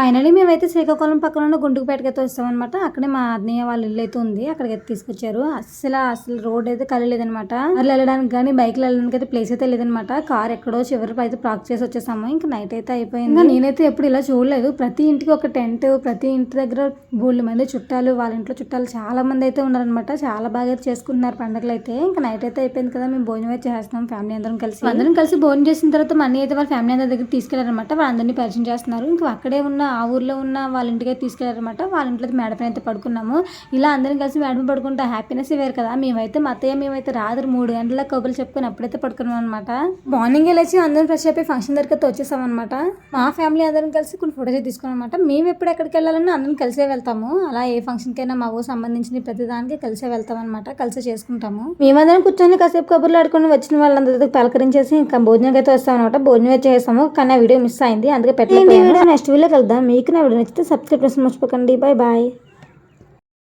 Finally మేమైతే శ్రీకాకుళం పక్కన ఉన్న గుండుకుపేటకి అయితే వస్తామన్నమాట. అక్కడే మా అన్నయ్య వాళ్ళ ఇల్లు అయితే ఉంది. అక్కడికి అయితే తీసుకొచ్చారు అసలు అసలు రోడ్ అయితే కలలేదనమాట మరి వెళ్ళడానికి కానీ బైక్లో వెళ్ళడానికి అయితే ప్లేస్ అయితే లేదనమాట కార్ ఎక్కడో చివరి అయితే పార్క్ చేసి వచ్చేసాము. ఇంకా నైట్ అయితే అయిపోయింది. నేనైతే ఎప్పుడు ఇలా చూడలేదు. ప్రతి ఇంటికి ఒక టెంట్ ప్రతి ఇంటి దగ్గర బోళ్ళు మంది చుట్టాలు వాళ్ళ ఇంట్లో చుట్టాలు చాలా మంది అయితే ఉన్నారనమాట చాలా బాగా అయితే చేసుకుంటున్నారు పండుగలు అయితే. ఇంకా నైట్ అయితే అయిపోయింది కదా. మేము భోజనం అయితే చేస్తున్నాం ఫ్యామిలీ అందరం కలిసి. అందరం కలిసి భోజనం చేసిన తర్వాత మనీ అయితే వాళ్ళ ఫ్యామిలీ అందరి దగ్గర తీసుకెళ్ళారనమాట వాళ్ళందరినీ పరిచయం చేస్తున్నారు. ఇంకా అక్కడే ఉన్న ఆ ఊర్లో ఉన్న వాళ్ళ ఇంటికి అయితే తీసుకెళ్ళారనమాట వాళ్ళ ఇంట్లో అయితే మేడ పైన అయితే పడుకున్నాము. ఇలా అందరం కలిసి మేడ పడుకుంటే హ్యాపీనెస్ వేరు కదా. మేమైతే మా అత్తయ్య మేమైతే రాత్రి మూడు గంటల కబుర్లు చెప్పుకొని అప్పుడైతే పడుకున్నాం అనమాట మార్నింగ్ లేచి అందరం ఫ్రెష్ అయిపోయి ఫంక్షన్ దగ్గరికి వచ్చేసాం అనమాట మా ఫ్యామిలీ అందరం కలిసి కొన్ని ఫోటోస్ తీసుకున్నాం అనమాట మేము ఎప్పుడు ఎక్కడికి వెళ్ళాలన్నా అందరం కలిసే వెళ్తాము. అలా ఏ ఫంక్షన్కైనా మా ఊరు సంబంధించిన ప్రతి దానికి కలిసే వెళ్తాం అనమాట కలిసే చేసుకుంటాము. మేమందరం కూర్చొని కాసేపు కబుర్లు ఆడుకొని వచ్చిన వాళ్ళందరితో పలకరించేసి ఇంకా భోజనం అయితే వస్తాం అనమాట భోజనం అయితే చేస్తాము. కానీ ఆ వీడియో మిస్ అయింది. అందుకే పెట్టలేదు నెక్స్ట్ వీడియో? వెళ్దాం మీకు నా వీడియో నచ్చితే సబ్స్క్రైబ్ చేసి మర్చిపోకండి బాయ్ బాయ్